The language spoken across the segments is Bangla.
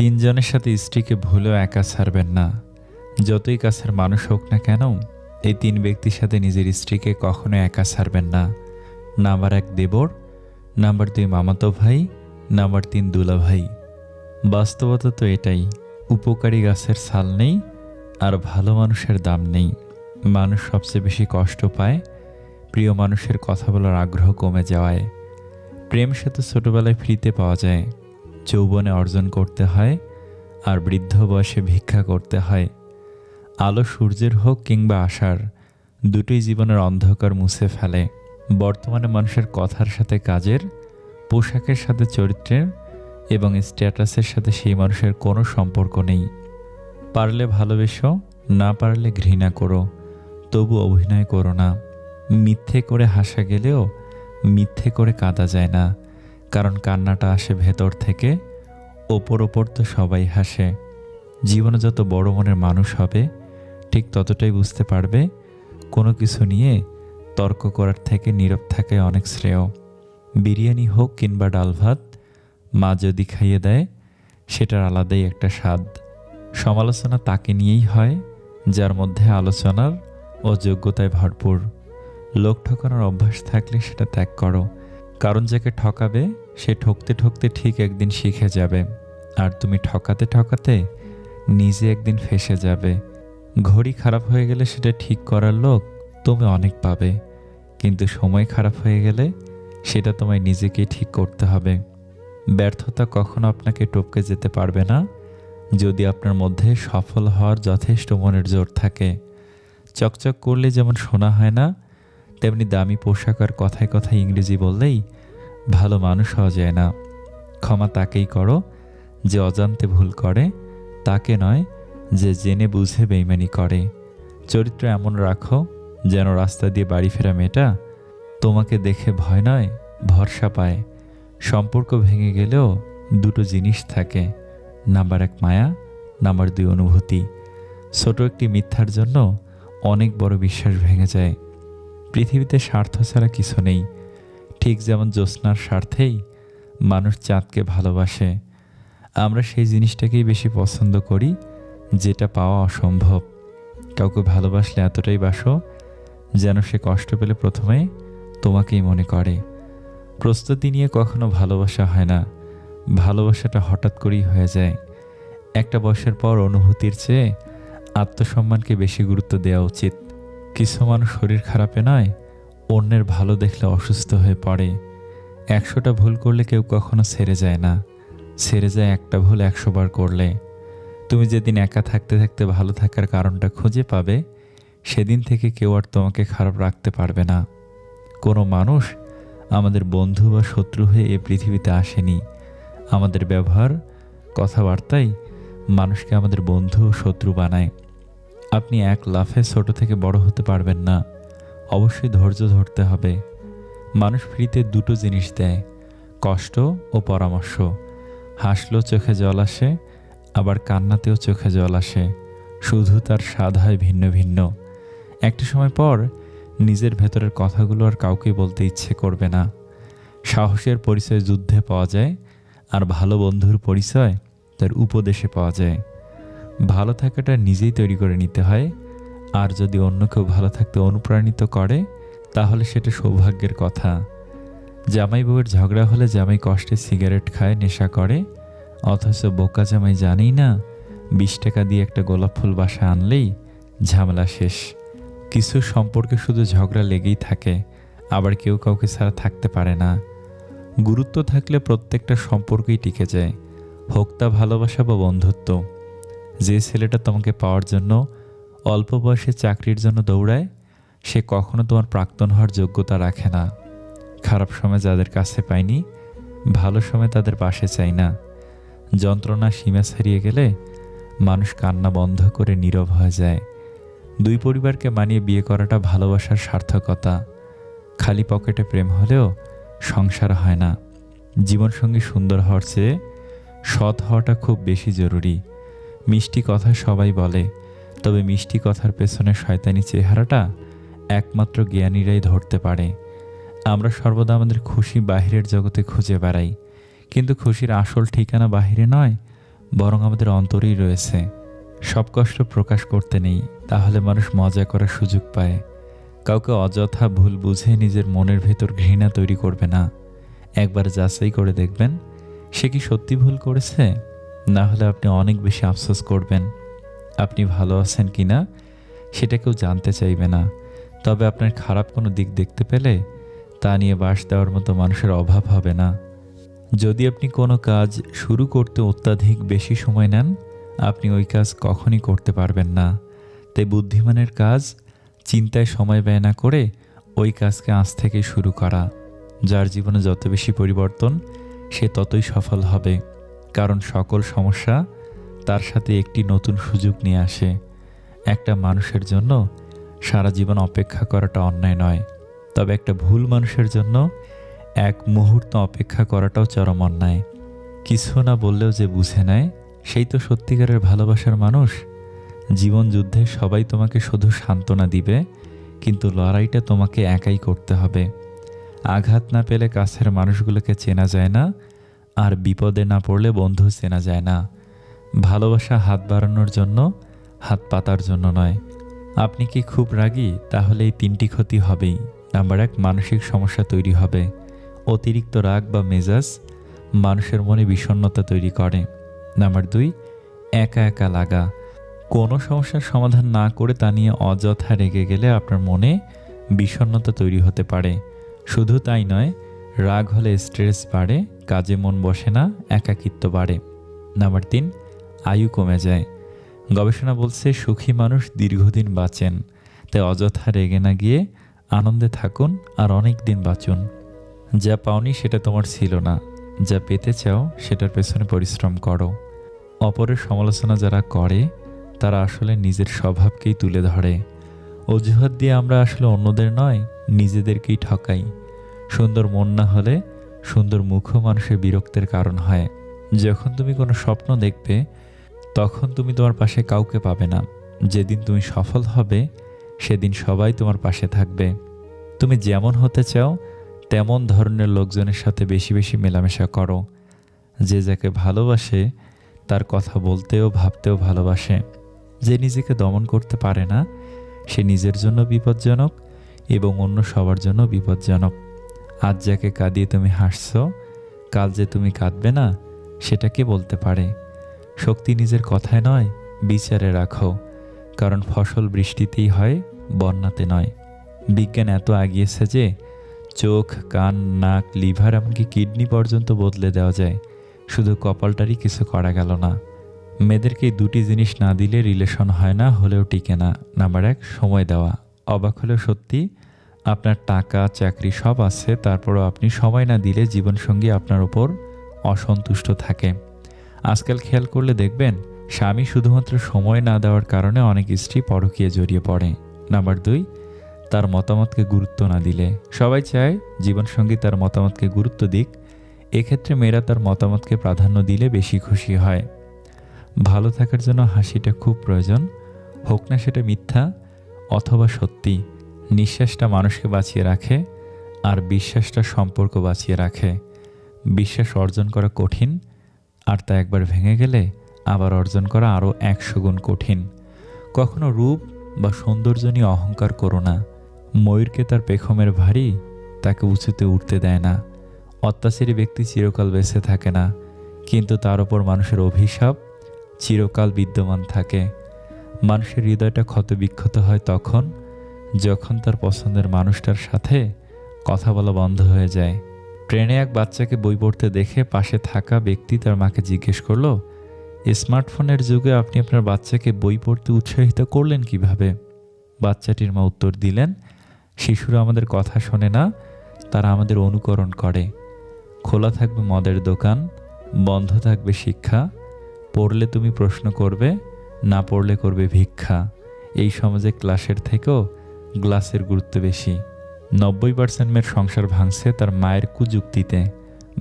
তিনজনের সাথে স্ত্রীকে ভুলেও একা ছাড়বেন না। যতই কাছের মানুষ হোক না কেন, এই তিন ব্যক্তির সাথে নিজের স্ত্রীকে কখনো একা ছাড়বেন না। নাম্বার এক দেবর, নাম্বার দুই মামাতো ভাই, নাম্বার তিন দুলা ভাই। বাস্তবতা তো এটাই, উপকারী গাছের ছাল নেই আর ভালো মানুষের দাম নেই। মানুষ সবচেয়ে বেশি কষ্ট পায় প্রিয় মানুষের কথা বলার আগ্রহ কমে যাওয়ায়। প্রেম সে তো ছোটোবেলায় ফ্রিতে পাওয়া যায়। যৌবনে অর্জন করতে হয় আর বৃদ্ধ বয়সে ভিক্ষা করতে হয়। আলো সূর্যের হোক কিংবা আশার দুটোই জীবনের অন্ধকার মুছে ফেলে। বর্তমানে মানুষের কথার সাথে কাজের, পোশাকের সাথে চরিত্রের এবং স্ট্যাটাসের সাথে সেই মানুষের কোনো সম্পর্ক নেই। পারলে ভালোবেসো, না পারলে ঘৃণা করো, তবু অভিনয় করো না। মিথ্যে করে হাসা গেলেও মিথ্যে করে কাঁদা যায় না। কারণ কান্নাটা আসে ভেতর থেকে, ওপর ওপর তো সবাই হাসে। জীবনে যত বড় মনের মানুষ হবে, ঠিক ততটাই বুঝতে পারবে, কোনো কিছু নিয়ে তর্ক করার থেকে নীরব থাকাই অনেক শ্রেয়। বিরিয়ানি হোক কিংবা ডাল ভাত, মা যদি খাইয়ে দেয়, সেটার আলাদাই একটা স্বাদ। সমালোচনা তাকে নিয়েই হয়, যার মধ্যে আলোচনার ও যোগ্যতায় ভরপুর। লোক ঠকানোর অভ্যাস থাকলে সেটা ত্যাগ করো। কারণ যাকে ঠকাবে, সে ঠকতে ঠকতে ঠিক একদিন শিখে যাবে। আর তুমি ঠকাতে ঠকাতে নিজে একদিন ফেসে যাবে। ঘড়ি খারাপ হয়ে গেলে সেটা ঠিক করার লোক তুমি অনেক পাবে। কিন্তু সময় খারাপ হয়ে গেলে সেটা তোমায় নিজেকেই ঠিক করতে হবে। ব্যর্থতা কখনো আপনাকে টপকে যেতে পারবে না। যদি আপনার মধ্যে সফল হওয়ার যথেষ্ট মনের জোর থাকে, চকচক করলে যেমন শোনা হয় না তেমনি দামি পোশাক আর কথায় কথায় ইংরেজি বললেই ভালো মানুষ হওয়া যায় না। ক্ষমা তাকেই করো, যে অজান্তে ভুল করে, তাকে নয়, যে জেনে বুঝে বেইমানি করে। চরিত্র এমন রাখো, যেন রাস্তা দিয়ে বাড়ি ফেরা মেয়েটা তোমাকে দেখে ভয় নয়, ভরসা পায়। সম্পর্ক ভেঙে গেলেও দুটো জিনিস থাকে। নাম্বার এক মায়া, নাম্বার দুই অনুভূতি। ছোট একটি মিথ্যার জন্য অনেক বড় বিশ্বাস ভেঙে যায়। পৃথিবীতে স্বার্থ ছাড়া কিছু নেই। ঠিক যেমন জ্যোৎস্নার স্বার্থেই মানুষ চাঁদকে ভালোবাসে। আমরা সেই জিনিসটাকেই বেশি পছন্দ করি, যেটা পাওয়া অসম্ভব। কাউকে ভালোবাসলে এতটাই বাসো, যেন সে কষ্ট পেলে প্রথমে তোমাকেই মনে করে। প্রস্তুতি নিয়ে কখনো ভালোবাসা হয় না। ভালোবাসাটা হঠাৎ করেই হয়ে যায়। একটা বয়সের পর অনুভূতির চেয়ে আত্মসম্মানকে বেশি গুরুত্ব দেওয়া উচিত। কিছু মানুষ শরীর খারাপে নয়, অন্যের ভালো দেখলে অসুস্থ হয়ে পড়ে। একশোটা ভুল করলে কেউ কখনো ছেড়ে যায় না। ছেড়ে যায় একটা ভুল একশো বার করলে। তুমি যেদিন একা থাকতে থাকতে ভালো থাকার কারণটা খুঁজে পাবে, সেদিন থেকে কেউ আর তোমাকে খারাপ রাখতে পারবে না। কোনো মানুষ আমাদের বন্ধু বা শত্রু হয়ে এ পৃথিবীতে আসেনি। আমাদের ব্যবহার, কথাবার্তাই মানুষকে আমাদের বন্ধু ও শত্রু বানায়। আপনি এক লাফে ছোট থেকে বড় হতে পারবেন না। অবশ্যই ধৈর্য ধরতে হবে। মানুষ ফ্রিতে দুটো জিনিস দেয়, কষ্ট ও পরামর্শ। হাসলেও চোখে জল আসে, আবার কান্নাতেও চোখে জল আসে। শুধু তার স্বাদ হয় ভিন্ন ভিন্ন। একটা সময় পর নিজের ভেতরের কথাগুলো আর কাউকে বলতে ইচ্ছে করবে না। সাহসের পরিচয় যুদ্ধে পাওয়া যায়, আর ভালো বন্ধুর পরিচয় তার উপদেশে পাওয়া যায়। ভালো থাকাটা নিজেই তৈরি করে নিতে হয়। আর যদি অন্য কেউ ভালো থাকতে অনুপ্রাণিত করে, তাহলে সেটা সৌভাগ্যের কথা। জামাই বউয়ের ঝগড়া হলে জামাই কষ্টে সিগারেট খায়, নেশা করে। অথচ বোকা জামাই জানেই না, বিশ টাকা দিয়ে একটা গোলাপ ফুল বাসা আনলেই ঝামেলা শেষ। কিছু সম্পর্কে শুধু ঝগড়া লেগেই থাকে, আবার কেউ কাউকে ছাড়া থাকতে পারে না। গুরুত্ব থাকলে প্রত্যেকটা সম্পর্কই টিকে যায়। হোক তা ভালোবাসা বা বন্ধুত্ব। যে ছেলেটা তোমাকে পাওয়ার জন্য অল্প বয়সে চাকরির জন্য দৌড়ায়, সে কখনো তোমার প্রাক্তন হওয়ার যোগ্যতা রাখে না। খারাপ সময় যাদের কাছে পায়নি ভালো সময় তাদের পাশে চাই না। যন্ত্রণা সীমা ছাড়িয়ে গেলে মানুষ কান্না বন্ধ করে নীরব হয়ে যায়। দুই পরিবারকে মানিয়ে বিয়ে করাটা ভালোবাসার সার্থকতা। খালি পকেটে প্রেম হলেও সংসার হয় না। জীবনসঙ্গী সুন্দর হওয়ার চেয়ে সৎ হওয়াটা খুব বেশি জরুরি। মিষ্টি কথা সবাই বলে, তবে মিষ্টি কথার পেছনে শয়তানি চেহারাটা একমাত্র জ্ঞানীরাই ধরতে পারে। আমরা সর্বদা আমাদের খুশি বাহিরের জগতে খুঁজে বেড়াই, কিন্তু খুশির আসল ঠিকানা বাহিরে নয়, বরং আমাদের অন্তরেই রয়েছে। সব কষ্ট প্রকাশ করতে নেই, তাহলে মানুষ মজা করার সুযোগ পায়। কাউকে অযথা ভুল বুঝে নিজের মনের ভেতর ঘৃণা তৈরি করবে না। একবার যাচাই করে দেখবেন, সে কি সত্যি ভুল করেছে? না হলে আপনি অনেক বেশি আফসোস করবেন। আপনি ভালো আছেন কি না, সেটা কেউ জানতে চাইবে না। তবে আপনার খারাপ কোনো দিক দেখতে পেলে তা নিয়ে বাস দেওয়ার মতো মানুষের অভাব হবে না। যদি আপনি কোনো কাজ শুরু করতে অত্যাধিক বেশি সময় নেন, আপনি ওই কাজ কখনই করতে পারবেন না। তাই বুদ্ধিমানের কাজ চিন্তায় সময় ব্যয় না করে ওই কাজকে আজ থেকেই শুরু করা। যার জীবনে যত বেশি পরিবর্তন, সে ততই সফল হবে। কারণ সকল সমস্যা তার সাথে একটি নতুন সুযোগ নিয়ে আসে। একটা মানুষের জন্য সারা জীবন অপেক্ষা করাটা অন্যায় নয়, তবে একটা ভুল মানুষের জন্য এক মুহূর্ত অপেক্ষা করাটাও চরম অন্যায়। কিছু না বললেও যে বুঝে নেয়, সেই তো সত্যিকারের ভালোবাসার মানুষ। জীবন যুদ্ধে সবাই তোমাকে শুধু সান্ত্বনা দিবে, কিন্তু লড়াইটা তোমাকে একাই করতে হবে। আঘাত না পেলে কাছের মানুষগুলোকে চেনা যায় না আর বিপদে না পড়লে বন্ধু চেনা যায় না। ভালোবাসা হাত বাড়ানোর জন্য, হাত পাতার জন্য নয়। আপনি কি খুব রাগী? তাহলে এই তিনটি ক্ষতি হবেই। নাম্বার এক, মানসিক সমস্যা তৈরি হবে। অতিরিক্ত রাগ বা মেজাজ মানুষের মনে বিষণ্ণতা তৈরি করে। নাম্বার দুই, একা একা লাগা। কোনো সমস্যার সমাধান না করে তা নিয়ে অযথা রেগে গেলে আপনার মনে বিষণ্ণতা তৈরি হতে পারে। শুধু তাই নয়, রাগ হলে স্ট্রেস বাড়ে কাজে মন বসে না, একাকিত্ব বাড়ে। নাম্বার তিন, আয়ু কমে যায়। গবেষণা বলছে, সুখী মানুষ দীর্ঘদিন বাঁচেন। তাই অযথা রেগে না গিয়ে আনন্দে থাকুন আর অনেক দিন বাঁচুন। যা পাওনি সেটা তোমার ছিল না। যা পেতে চাও সেটার পেছনে পরিশ্রম করো। অপরের সমালোচনা যারা করে, তারা আসলে নিজের স্বভাবকেই তুলে ধরে। অজুহাত দিয়ে আমরা আসলে অন্যদের নয়, নিজেদেরকেই ঠকাই। সুন্দর মন না হলে সুন্দর মুখও মানুষের বিরক্তের কারণ হয়। যখন তুমি কোনো স্বপ্ন দেখবে, তখন তুমি তোমার পাশে কাউকে পাবে না। যেদিন তুমি সফল হবে, সেদিন সবাই তোমার পাশে থাকবে। তুমি যেমন হতে চাও, তেমন ধরনের লোকজনের সাথে বেশি বেশি মেলামেশা করো। যে যাকে ভালোবাসে, তার কথা বলতেও, ভাবতেও ভালোবাসে। যে নিজেকে দমন করতে পারে না, সে নিজের জন্য বিপজ্জনক এবং অন্য সবার জন্য বিপজ্জনক। আজ যাকে কাঁদিয়ে তুমি হাসছো, কাল যে তুমি কাঁদবে না, সেটা কে বলতে পারে? শক্তি নিজের কথায় নয়, বিচারে রাখো। কারণ ফসল বৃষ্টিতেই হয়, বন্যাতে নয়। বিজ্ঞান এত আগিয়েছে যে, চোখ, কান, নাক, লিভার এমনকি কিডনি পর্যন্ত বদলে দেওয়া যায়। শুধু কপালটারই কিছু করা গেল না। মেয়েদেরকে দুটি জিনিস না দিলে রিলেশন হয় না, হলেও টিকে না। নাম্বার এক, সময় দেওয়া। অবাক হলেও সত্যি আপনার টাকা, চাকরি সব আছে, তারপরও আপনি সময় না দিলে জীবনসঙ্গী আপনার ওপর অসন্তুষ্ট থাকে। আজকাল খেয়াল করলে দেখবেন, স্বামী শুধুমাত্র সময় না দেওয়ার কারণে অনেক স্ত্রী পরকীয়ে জড়িয়ে পড়ে। নাম্বার দুই, তার মতামতকে গুরুত্ব না দিলে। সবাই চায় জীবনসঙ্গী তার মতামতকে গুরুত্ব দিক, এক্ষেত্রে মেয়েরা তার মতামতকে প্রাধান্য দিলে বেশি খুশি হয়। ভালো থাকার জন্য হাসিটা খুব প্রয়োজন, হোক না সেটা মিথ্যা অথবা সত্যি। নিঃশ্বাসটা মানুষকে বাঁচিয়ে রাখে আর বিশ্বাসটা সম্পর্ক বাঁচিয়ে রাখে। বিশ্বাস অর্জন করা কঠিন, আর তা একবার ভেঙে গেলে আবার অর্জন করা আরও একশো গুণ কঠিন। কখনো রূপ বা সৌন্দর্য নিয়ে অহংকার করো না। ময়ূরকে তার পেখমের ভারী তাকে উঁচুতে উঠতে দেয় না। অত্যাচারী ব্যক্তি চিরকাল বেঁচে থাকে না, কিন্তু তার ওপর মানুষের অভিশাপ চিরকাল বিদ্যমান থাকে। মানুষের হৃদয়টা ক্ষতবিক্ষত হয় তখন যখন তার পছন্দের মানুষটার সাথে কথা বলা বন্ধ হয়ে যায়, ট্রেনে এক বাচ্চাকে বই পড়তে দেখে পাশে থাকা ব্যক্তি তার মাকে জিজ্ঞেস করল, স্মার্টফোনের যুগে আপনি আপনার বাচ্চাকে বই পড়তে উৎসাহিত করলেন কীভাবে? বাচ্চাটির মা উত্তর দিলেন, শিশুরা আমাদের কথা শোনে না, তারা আমাদের অনুকরণ করে। খোলা থাকবে মদের দোকান, বন্ধ থাকবে শিক্ষা, পড়লে তুমি প্রশ্ন করবে, না পড়লে করবে ভিক্ষা। এই সমাজে ক্লাসের থেকেও গ্লাসের গুরুত্ব বেশি। নব্বই পার্সেন্ট মেয়ের সংসার ভাঙছে তার মায়ের কুযুক্তিতে।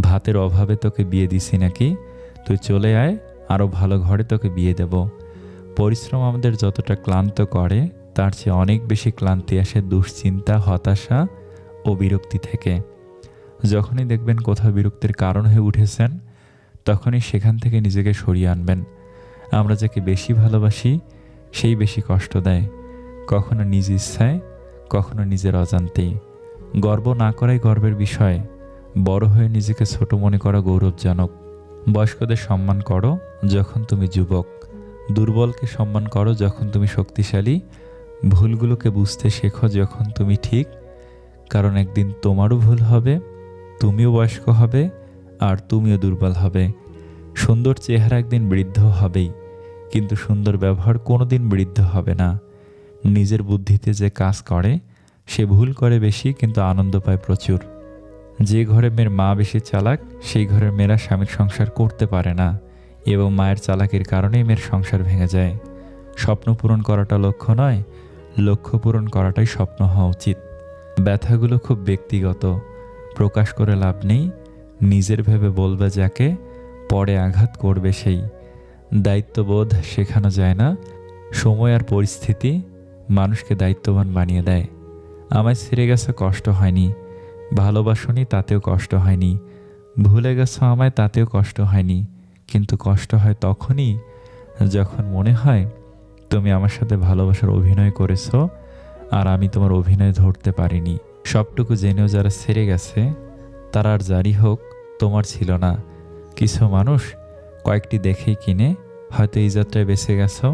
ভাতের অভাবে তোকে বিয়ে দিছি নাকি? তুই চলে আয় আরও ভালো ঘরে তোকে বিয়ে দেব। পরিশ্রম আমাদের যতটা ক্লান্ত করে, তার চেয়ে অনেক বেশি ক্লান্তি আসে দুশ্চিন্তা, হতাশা ও বিরক্তি থেকে। যখনই দেখবেন কোথাও বিরক্তির কারণ হয়ে উঠেছেন, তখনই সেখান থেকে নিজেকে সরিয়ে আনবেন। আমরা যাকে বেশি ভালোবাসি, সেই বেশি কষ্ট দেয়। কখনো নিজ ইচ্ছায়, কখনো নিজের অজান্তেই। গর্ব না করাই গর্বের বিষয়। বড় হয়ে নিজেকে ছোট মনে করা গৌরবজনক। বয়স্কদের সম্মান করো যখন তুমি যুবক। দুর্বলকে সম্মান করো যখন তুমি শক্তিশালী। ভুলগুলোকে বুঝতে শেখো যখন তুমি ঠিক। কারণ একদিন তোমারও ভুল হবে, তুমিও বয়স্ক হবে, আর তুমিও দুর্বল হবে। সুন্দর চেহারা একদিন বৃদ্ধ হবেই। কিন্তু সুন্দর ব্যবহার কোনোদিন বৃদ্ধ হবে না। নিজের বুদ্ধিতে যে কাজ করে, সে ভুল করে বেশি, কিন্তু আনন্দ পায় প্রচুর। যে ঘরে মেয়ের মা বেশি চালাক, সেই ঘরের মেয়েরা স্বামীর সংসার করতে পারে না এবং মায়ের চালাকির কারণেই মেয়ের সংসার ভেঙে যায়। স্বপ্ন পূরণ করাটা লক্ষ্য নয়, লক্ষ্য পূরণ করাটাই স্বপ্ন হওয়া উচিত। ব্যথাগুলো খুব ব্যক্তিগত, প্রকাশ করে লাভ নেই, নিজের ভেবে বলবে যাকে, পরে আঘাত করবে সেই। দায়িত্ববোধ শেখানো যায় না, সময় আর পরিস্থিতি মানুষকে দায়িত্ববান বানিয়ে দেয়। আমায় ছেড়ে গেছে কষ্ট হয়নি, ভালোবাসনি তাতেও কষ্ট হয়নি, ভুলে গেছো আমায় তাতেও কষ্ট হয়নি, কিন্তু কষ্ট হয় তখনই যখন মনে হয় তুমি আমার সাথে ভালোবাসার অভিনয় করেছ আর আমি তোমার অভিনয় ধরতে পারিনি। সবটুকু জেনেও যারা ছেড়ে গেছে, তারা আর জারি হোক, তোমার ছিল না। কিছু মানুষ কয়েকটি দেখেই কিনে, হয়তো এই যাত্রায় বেঁচে গেছো।